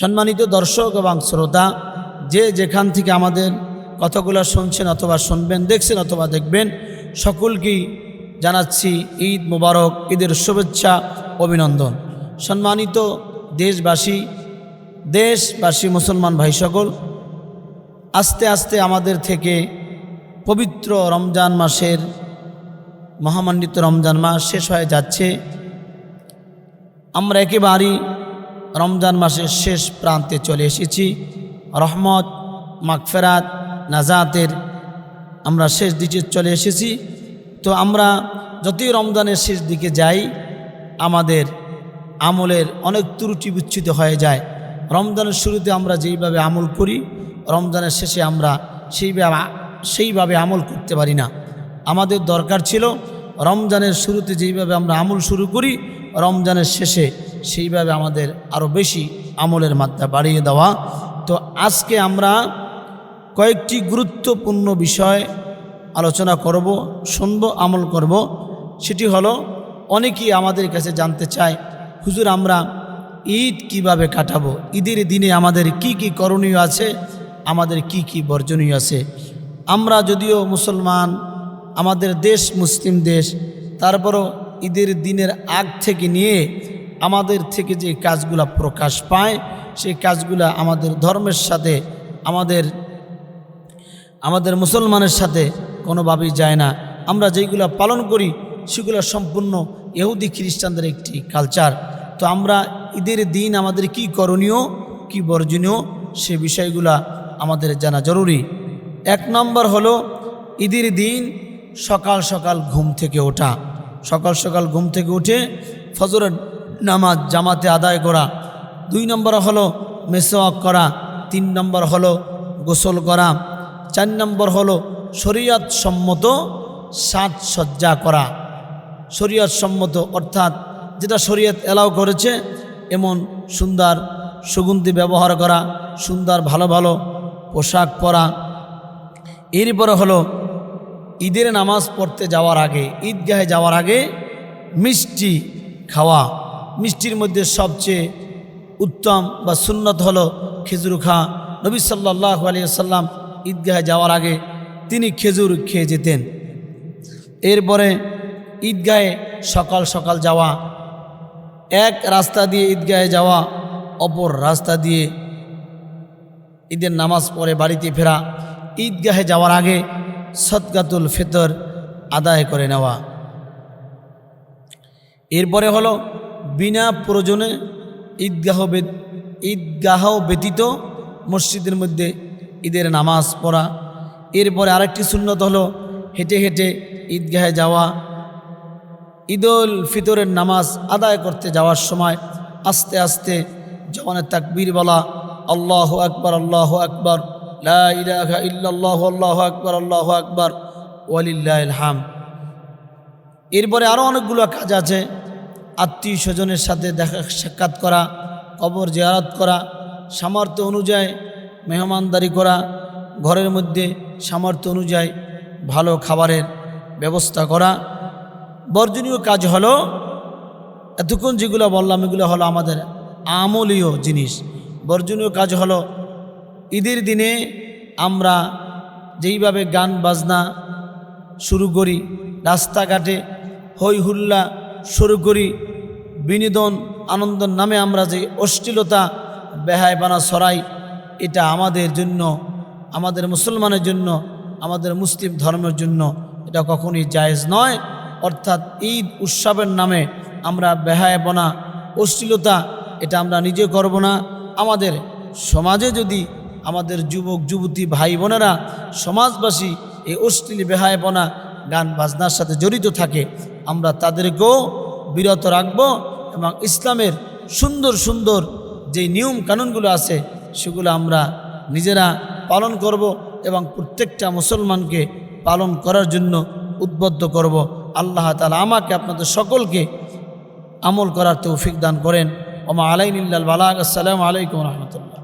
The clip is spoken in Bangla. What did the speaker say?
সম্মানিত দর্শক এবং শ্রোতা, যে যেখান থেকে আমাদের কথাগুলো শুনছেন অথবা শুনবেন, দেখছেন অথবা দেখবেন, সকলকেই জানাচ্ছি ঈদ মুবারক, ঈদের শুভেচ্ছা, অভিনন্দন। সম্মানিত দেশবাসী দেশবাসী মুসলমান ভাই সকল আস্তে আস্তে আমাদের থেকে পবিত্র রমজান মাসের, মহামান্বিত রমজান মাস শেষ হয়ে যাচ্ছে। আমরা একেবারেই রমজান মাসের শেষ প্রান্তে চলে এসেছি। রহমত, মাগফেরাত, নাজাতের আমরা শেষ দিকে চলে এসেছি। তো আমরা যতই রমজানের শেষ দিকে যাই, আমাদের আমলের অনেক ত্রুটি বিচ্ছুত হয়ে যায়। রমজানের শুরুতে আমরা যেইভাবে আমল করি, রমজানের শেষে আমরা সেইভাবে সেইভাবে আমল করতে পারি না। আমাদের দরকার ছিল, রমজানের শুরুতে যেইভাবে আমরা আমল শুরু করি, রমজানের শেষে সেইভাবে আমাদের আরও বেশি আমলের মাত্রা বাড়িয়ে দেওয়া। তো আজকে আমরা কয়েকটি গুরুত্বপূর্ণ বিষয় আলোচনা করব, শুনব, আমল করব। সেটি হলো, অনেকেই আমাদের কাছে জানতে চায়, হুজুর, আমরা ঈদ কীভাবে কাটাবো? ঈদের দিনে আমাদের কি কি করণীয় আছে? আমাদের কি কি বর্জনীয় আছে? আমরা যদিও মুসলমান, আমাদের দেশ মুসলিম দেশ, তারপরও ঈদের দিনের আগ থেকে নিয়ে আমাদের থেকে যে কাজগুলা প্রকাশ পায়, সেই কাজগুলা আমাদের ধর্মের সাথে, আমাদের আমাদের মুসলমানের সাথে কোনোভাবেই যায় না। আমরা যেইগুলো পালন করি, সেগুলো সম্পূর্ণ এহুদি খ্রিস্টানদের একটি কালচার তো আমরা ঈদের দিন আমাদের কি করণীয়, কি বর্জনীয়, সে বিষয়গুলা আমাদের জানা জরুরি। এক নম্বর হলো, ঈদের দিন সকাল সকাল ঘুম থেকে ওঠা। সকাল সকাল ঘুম থেকে উঠে ফজরের নামাজ জামাতে আদায় করা। দুই নম্বর হলো মেসোয়াক করা। তিন নম্বর হলো গোসল করা। চার নম্বর হলো শরীয়ত সম্মত সাজসজ্জা করা। শরীয়ত সম্মত অর্থাৎ যেটা শরীয়ত এলাও করেছে, এমন সুন্দর সুগন্ধি ব্যবহার করা, সুন্দর ভালো ভালো পোশাক পরা। এরপরে হলো ঈদের নামাজ পড়তে যাওয়ার আগে, ঈদগাহে যাওয়ার আগে মিষ্টি খাওয়া। মিষ্টির মধ্যে সবচেয়ে উত্তম বা সুন্নত হলো খেজুর খা। নবী সাল্লাহ আলিয়াল্লাম ঈদগাহে যাওয়ার আগে তিনি খেজুর খেয়ে যেতেন। এরপরে ঈদগাহে সকাল সকাল যাওয়া, এক রাস্তা দিয়ে ঈদগাহে যাওয়া, অপর রাস্তা দিয়ে ঈদের নামাজ পড়ে বাড়িতে ফেরা, ঈদগাহে যাওয়ার আগে সদকাতুল ফেতর আদায় করে নেওয়া। এরপরে হলো বিনা প্রয়োজনে ঈদগাহ ঈদগাহ ব্যতীত মসজিদের মধ্যে ঈদের নামাজ পড়া। এরপরে আরেকটি সুন্নত হলো হেঁটে হেঁটে ঈদগাহে যাওয়া। ঈদুল ফিতরের নামাজ আদায় করতে যাওয়ার সময় আস্তে আস্তে জওয়ানের তাকবীর বলা, আল্লাহ আকবর আল্লাহ আকবর ইল্লাল্লাহ, আল্লাহ আকবর আল্লাহ আকবর ওয়ালিল্লাহ হাম এরপরে আরও অনেকগুলো কাজ আছে। আত্মীয় স্বজনের সাথে দেখা সাক্ষাৎ করা, কবর জিয়ারত করা, সামর্থ্য অনুযায়ী মেহমানদারি করা, ঘরের মধ্যে সামর্থ্য অনুযায়ী ভালো খাবারের ব্যবস্থা করা। বর্জনীয় কাজ হলো, এতক্ষণ যেগুলো বললাম, এগুলো হলো আমাদের আমলীয় জিনিস। বর্জনীয় কাজ হলো, ঈদের দিনে আমরা যেইভাবে গান বাজনা শুরু করি, রাস্তাঘাটে হই হুল্লা শুরু করি বিনোদন, আনন্দর নামে আমরা যে অশ্লীলতা বেহায়বানা সরাই এটা আমাদের জন্য, আমাদের মুসলমানের জন্য, আমাদের মুসলিম ধর্মের জন্য এটা কখনই জায়েজ নয়। অর্থাৎ ঈদ উৎসবের নামে আমরা বেহায়বনা অশ্লীলতা, এটা আমরা নিজে করব না। আমাদের সমাজে যদি আমাদের যুবক, যুবতী, ভাই, বোনেরা, সমাজবাসী এই অশ্লীল বেহায়বনা গান, বাজনার সাথে জড়িত থাকে, আমরা তাদেরকেও বিরত রাখব। এবং ইসলামের সুন্দর সুন্দর যে নিয়ম কানুনগুলো আছে, সেগুলো আমরা নিজেরা পালন করব এবং প্রত্যেকটা মুসলমানকে পালন করার জন্য উদ্বুদ্ধ করব। আল্লাহ তালা আমাকে আপনাদের সকলকে আমল করার তৌফিক দান করেন। ওমা আলাইনিল্লাল বালাক আসসালামু আলাইকুম রহমতুল্লাহ।